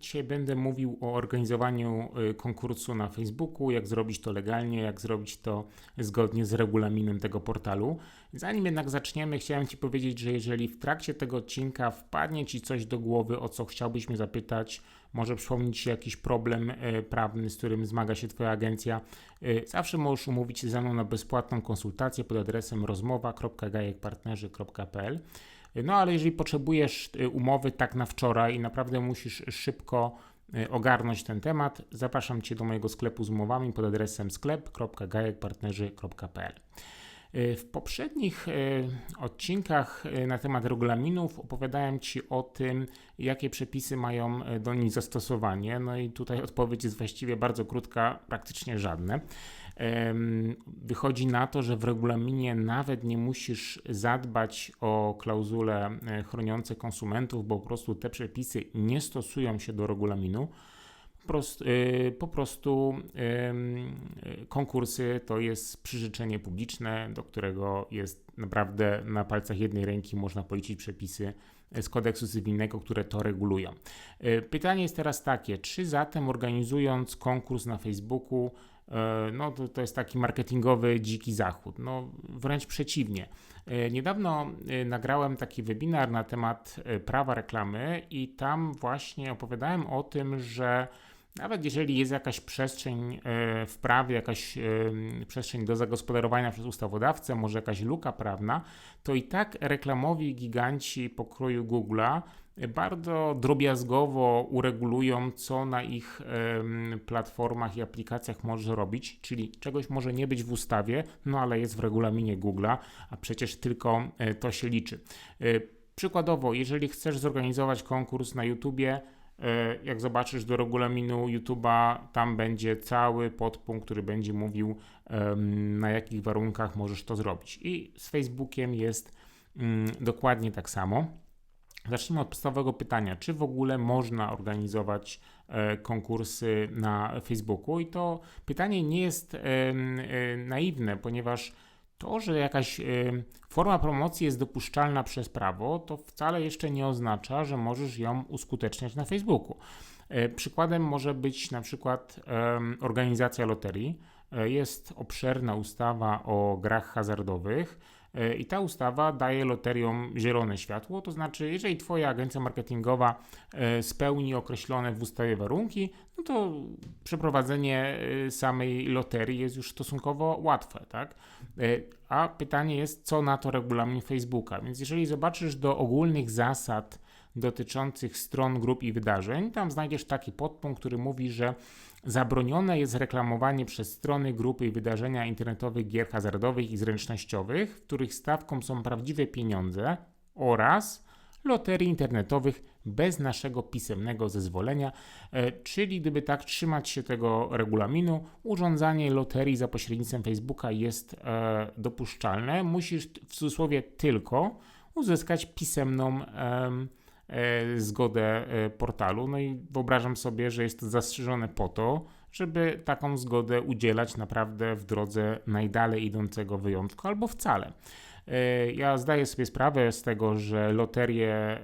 Dzisiaj będę mówił o organizowaniu y, konkursu na Facebooku, jak zrobić to legalnie, jak zrobić to zgodnie z regulaminem tego portalu. Zanim jednak zaczniemy, chciałem Ci powiedzieć, że jeżeli w trakcie tego odcinka wpadnie Ci coś do głowy, o co chciałbyś mnie zapytać, może przypomnieć Ci jakiś problem y, prawny, z którym zmaga się Twoja agencja, y, zawsze możesz umówić się ze mną na bezpłatną konsultację pod adresem rozmowa.gajekpartnerzy.pl. No ale jeżeli potrzebujesz y, umowy tak na wczoraj i naprawdę musisz szybko y, ogarnąć ten temat, zapraszam Cię do mojego sklepu z umowami pod adresem sklep.gajekpartnerzy.pl. Y, w poprzednich odcinkach na temat regulaminów opowiadałem Ci o tym, jakie przepisy mają do nich zastosowanie. No i tutaj odpowiedź jest właściwie bardzo krótka, praktycznie żadne. Wychodzi na to, że w regulaminie nawet nie musisz zadbać o klauzule e, chroniące konsumentów, bo po prostu te przepisy nie stosują się do regulaminu. E, po prostu konkursy to jest przyrzeczenie publiczne, do którego jest naprawdę na palcach jednej ręki można policzyć przepisy z kodeksu cywilnego, które to regulują. E, pytanie jest teraz takie, czy zatem organizując konkurs na Facebooku, E, no to, to jest taki marketingowy dziki zachód. No wręcz przeciwnie. E, niedawno e, nagrałem taki webinar na temat prawa reklamy i tam właśnie opowiadałem o tym, że nawet jeżeli jest jakaś przestrzeń w prawie, jakaś przestrzeń do zagospodarowania przez ustawodawcę, może jakaś luka prawna, to i tak reklamowi giganci pokroju Google'a bardzo drobiazgowo uregulują, co na ich platformach i aplikacjach może robić, czyli czegoś może nie być w ustawie, no ale jest w regulaminie Google'a, a przecież tylko e, to się liczy. E, przykładowo, jeżeli chcesz zorganizować konkurs na YouTubie, e, jak zobaczysz do regulaminu YouTube'a, tam będzie cały podpunkt, który będzie mówił, na jakich warunkach możesz to zrobić. I z Facebookiem jest mm, dokładnie tak samo. Zacznijmy od podstawowego pytania, czy w ogóle można organizować e, konkursy na Facebooku? I to pytanie nie jest e, e, naiwne, ponieważ to, że jakaś forma promocji jest dopuszczalna przez prawo, to wcale jeszcze nie oznacza, że możesz ją uskuteczniać na Facebooku. Przykładem może być na przykład organizacja loterii. Jest obszerna ustawa o grach hazardowych E, I ta ustawa daje loteriom zielone światło, to znaczy, jeżeli Twoja agencja marketingowa e, spełni określone w ustawie warunki, no to przeprowadzenie e, samej loterii jest już stosunkowo łatwe, tak? A pytanie jest, co na to regulamin Facebooka. Więc jeżeli zobaczysz do ogólnych zasad dotyczących stron, grup i wydarzeń, tam znajdziesz taki podpunkt, który mówi, że Zabronione jest reklamowanie przez strony, grupy i wydarzenia internetowych gier hazardowych i zręcznościowych, w których stawką są prawdziwe pieniądze oraz loterii internetowych bez naszego pisemnego zezwolenia, e, czyli gdyby tak trzymać się tego regulaminu, urządzanie loterii za pośrednictwem Facebooka jest e, dopuszczalne. Musisz w cudzysłowie tylko uzyskać pisemną e, zgodę e, portalu. No i wyobrażam sobie, że jest to zastrzeżone po to, żeby taką zgodę udzielać naprawdę w drodze najdalej idącego wyjątku albo wcale. E, ja zdaję sobie sprawę z tego, że loterie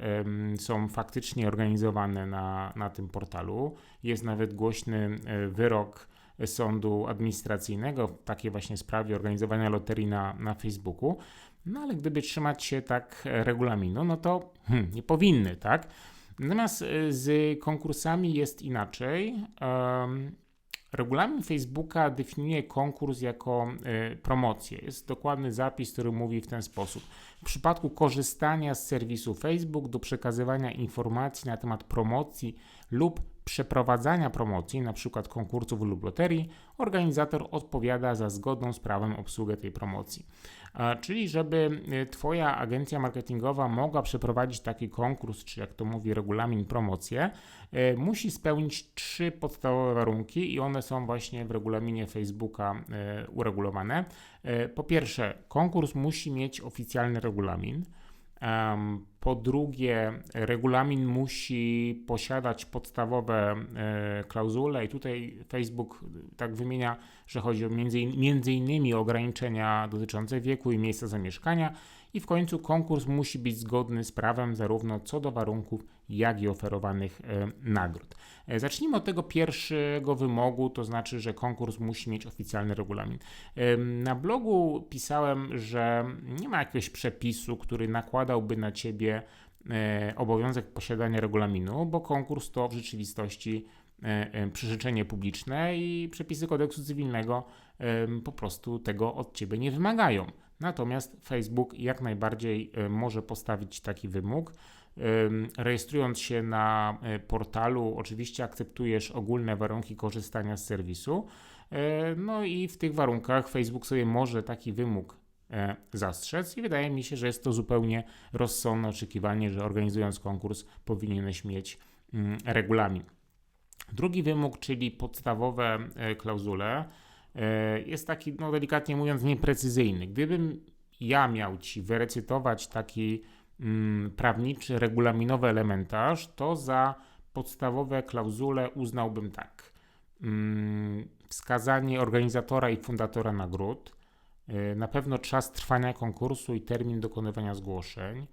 są faktycznie organizowane na, na tym portalu. Jest nawet głośny wyrok sądu administracyjnego w takiej właśnie sprawie organizowania loterii na, na Facebooku. No ale gdyby trzymać się tak regulaminu, no to hmm, nie powinny, tak? Natomiast y, z konkursami jest inaczej. Um, regulamin Facebooka definiuje konkurs jako y, promocję. Jest dokładny zapis, który mówi w ten sposób. W przypadku korzystania z serwisu Facebook do przekazywania informacji na temat promocji lub przeprowadzania promocji, np. konkursów lub loterii, organizator odpowiada za zgodną z prawem obsługę tej promocji. Czyli, żeby y, Twoja agencja marketingowa mogła przeprowadzić taki konkurs, czy jak to mówi regulamin, promocję, y, musi spełnić trzy podstawowe warunki i one są właśnie w regulaminie Facebooka y, uregulowane. Po pierwsze, konkurs musi mieć oficjalny regulamin. Po drugie, regulamin musi posiadać podstawowe e, klauzule, i tutaj Facebook tak wymienia, że chodzi o między, między innymi ograniczenia dotyczące wieku i miejsca zamieszkania. I w końcu konkurs musi być zgodny z prawem zarówno co do warunków, jak i oferowanych e, nagród. E, zacznijmy od tego pierwszego wymogu, to znaczy, że konkurs musi mieć oficjalny regulamin. E, na blogu pisałem, że nie ma jakiegoś przepisu, który nakładałby na ciebie obowiązek posiadania regulaminu, bo konkurs to w rzeczywistości przyrzeczenie publiczne i przepisy kodeksu cywilnego po prostu tego od ciebie nie wymagają. Natomiast Facebook jak najbardziej może postawić taki wymóg. Rejestrując się na e, portalu, oczywiście akceptujesz ogólne warunki korzystania z serwisu. E, no i w tych warunkach Facebook sobie może taki wymóg zastrzec i wydaje mi się, że jest to zupełnie rozsądne oczekiwanie, że organizując konkurs powinieneś mieć regulamin. Drugi wymóg, czyli podstawowe klauzule, jest taki, no delikatnie mówiąc, nieprecyzyjny. Gdybym ja miał ci wyrecytować taki mm, prawniczy, regulaminowy elementarz, to za podstawowe klauzule uznałbym tak. Mm, wskazanie organizatora i fundatora nagród, y, na pewno czas trwania konkursu i termin dokonywania zgłoszeń,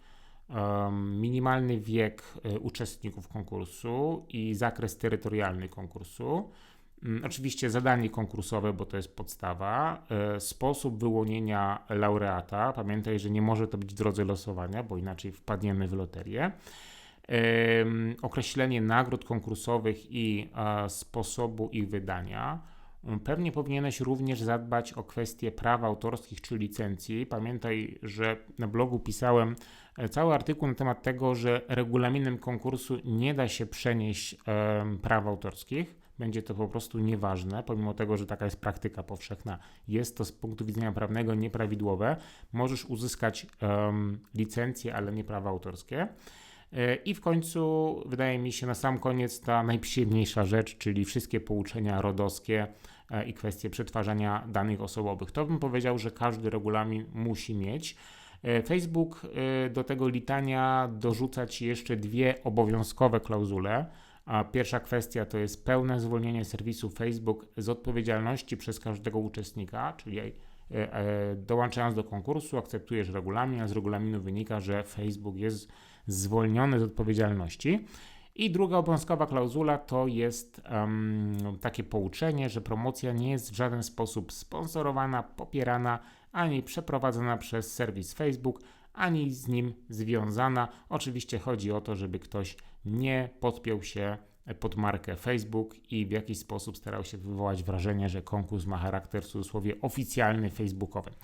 minimalny wiek uczestników konkursu i zakres terytorialny konkursu, oczywiście zadanie konkursowe, bo to jest podstawa. E, sposób wyłonienia laureata. Pamiętaj, że nie może to być w drodze losowania, bo inaczej wpadniemy w loterię. Określenie nagród konkursowych i sposobu ich wydania. Mm, pewnie powinieneś również zadbać o kwestie praw autorskich czy licencji. Pamiętaj, że na blogu pisałem e, cały artykuł na temat tego, że regulaminem konkursu nie da się przenieść praw autorskich będzie to po prostu nieważne, pomimo tego, że taka jest praktyka powszechna. Jest to z punktu widzenia prawnego nieprawidłowe. Możesz uzyskać um, licencję, ale nie prawa autorskie. E, I w końcu, wydaje mi się, na sam koniec ta najprzyjemniejsza rzecz, czyli wszystkie pouczenia rodowskie e, i kwestie przetwarzania danych osobowych. To bym powiedział, że każdy regulamin musi mieć. E, Facebook do tego litania dorzuca ci jeszcze dwie obowiązkowe klauzule. A pierwsza kwestia to jest pełne zwolnienie serwisu Facebook z odpowiedzialności przez każdego uczestnika, czyli e, e, dołączając do konkursu, akceptujesz regulamin, a z regulaminu wynika, że Facebook jest zwolniony z odpowiedzialności. I druga obowiązkowa klauzula to jest um, takie pouczenie, że promocja nie jest w żaden sposób sponsorowana, popierana ani przeprowadzana przez serwis Facebook, ani z nim związana. Oczywiście chodzi o to, żeby ktoś nie podpiął się pod markę Facebook i w jakiś sposób starał się wywołać wrażenie, że konkurs ma charakter w cudzysłowie oficjalny, facebookowy. E,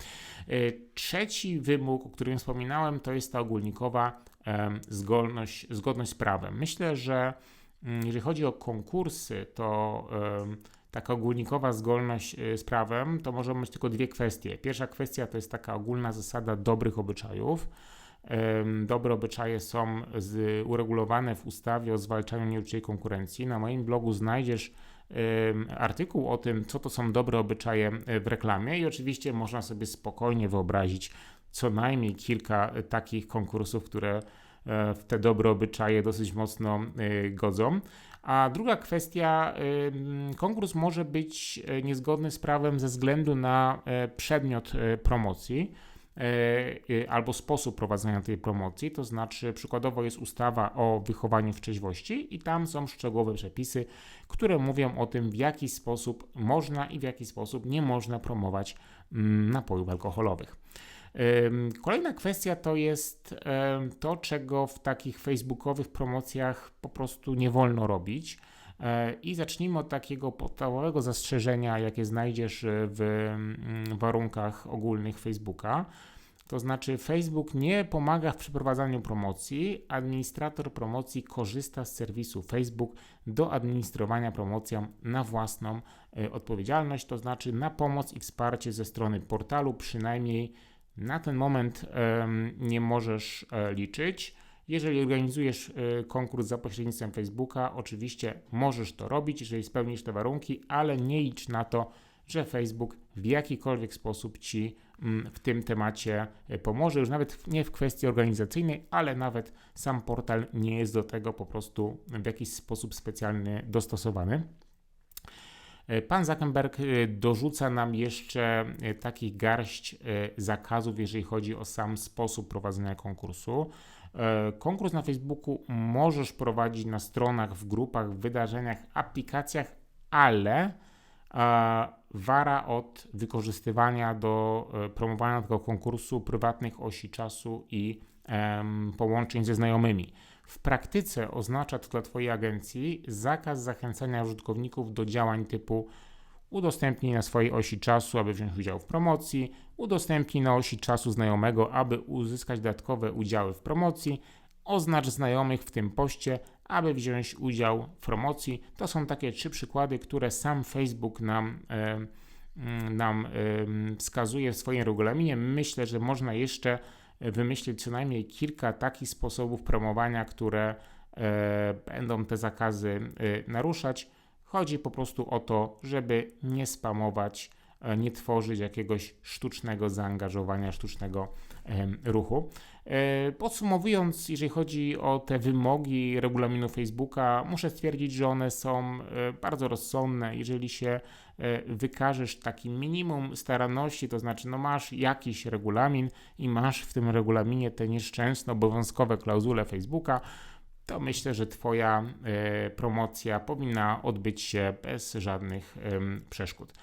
trzeci wymóg, o którym wspominałem, to jest ta ogólnikowa zgodność, zgodność z prawem. Myślę, że mm, jeżeli chodzi o konkursy, to taka ogólnikowa zgodność e, z prawem to może być tylko dwie kwestie. Pierwsza kwestia to jest taka ogólna zasada dobrych obyczajów. Dobre obyczaje są z, uregulowane w ustawie o zwalczaniu nieuczciwej konkurencji. Na moim blogu znajdziesz artykuł o tym, co to są dobre obyczaje e, w reklamie, i oczywiście można sobie spokojnie wyobrazić co najmniej kilka e, takich konkursów, które w te dobre obyczaje dosyć mocno godzą. A druga kwestia, konkurs może być e, niezgodny z prawem ze względu na e, przedmiot e, promocji albo sposób prowadzenia tej promocji, to znaczy przykładowo jest ustawa o wychowaniu w trzeźwości i tam są szczegółowe przepisy, które mówią o tym, w jaki sposób można i w jaki sposób nie można promować mm, napojów alkoholowych. Kolejna kwestia to jest to, czego w takich facebookowych promocjach po prostu nie wolno robić. E, I zacznijmy od takiego podstawowego zastrzeżenia, jakie znajdziesz w mm, warunkach ogólnych Facebooka. To znaczy, Facebook nie pomaga w przeprowadzaniu promocji. Administrator promocji korzysta z serwisu Facebook do administrowania promocją na własną e, odpowiedzialność, to znaczy na pomoc i wsparcie ze strony portalu, przynajmniej na ten moment nie możesz e, liczyć. Jeżeli organizujesz e, konkurs za pośrednictwem Facebooka, oczywiście możesz to robić, jeżeli spełnisz te warunki, ale nie licz na to, że Facebook w jakikolwiek sposób ci mm, w tym temacie e, pomoże. Już nawet nie w kwestii organizacyjnej, ale nawet sam portal nie jest do tego po prostu w jakiś sposób specjalny dostosowany. E, Pan Zuckerberg dorzuca nam jeszcze takich garść zakazów, jeżeli chodzi o sam sposób prowadzenia konkursu. E, Konkurs na Facebooku możesz prowadzić na stronach, w grupach, w wydarzeniach, aplikacjach, ale e, wara od wykorzystywania do e, promowania tego konkursu prywatnych osi czasu i połączeń ze znajomymi. W praktyce oznacza to dla Twojej agencji zakaz zachęcania użytkowników do działań typu udostępnij na swojej osi czasu, aby wziąć udział w promocji, udostępnij na osi czasu znajomego, aby uzyskać dodatkowe udziały w promocji, oznacz znajomych w tym poście, aby wziąć udział w promocji. To są takie trzy przykłady, które sam Facebook nam, e, mm, nam em, wskazuje w swoim regulaminie. Myślę, że można jeszcze wymyślić co najmniej kilka takich sposobów promowania, które e, będą te zakazy e, naruszać. Chodzi po prostu o to, żeby nie spamować, e, nie tworzyć jakiegoś sztucznego zaangażowania, sztucznego ruchu. E, Podsumowując, jeżeli chodzi o te wymogi regulaminu Facebooka, muszę stwierdzić, że one są e, bardzo rozsądne. Jeżeli się wykażesz takim minimum staranności, to znaczy no masz jakiś regulamin i masz w tym regulaminie te nieszczęsne obowiązkowe klauzule Facebooka, to myślę, że Twoja e, promocja powinna odbyć się bez żadnych przeszkód.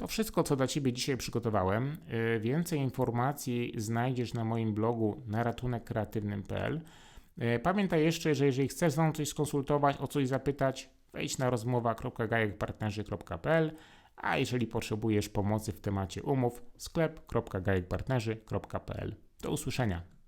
To wszystko, co dla Ciebie dzisiaj przygotowałem. E, Więcej informacji znajdziesz na moim blogu naratunekkreatywnym.pl. E, Pamiętaj jeszcze, że jeżeli chcesz ze mną coś skonsultować, o coś zapytać, wejdź na rozmowa.gajekpartnerzy.pl, a jeżeli potrzebujesz pomocy w temacie umów, sklep.gajekpartnerzy.pl. Do usłyszenia.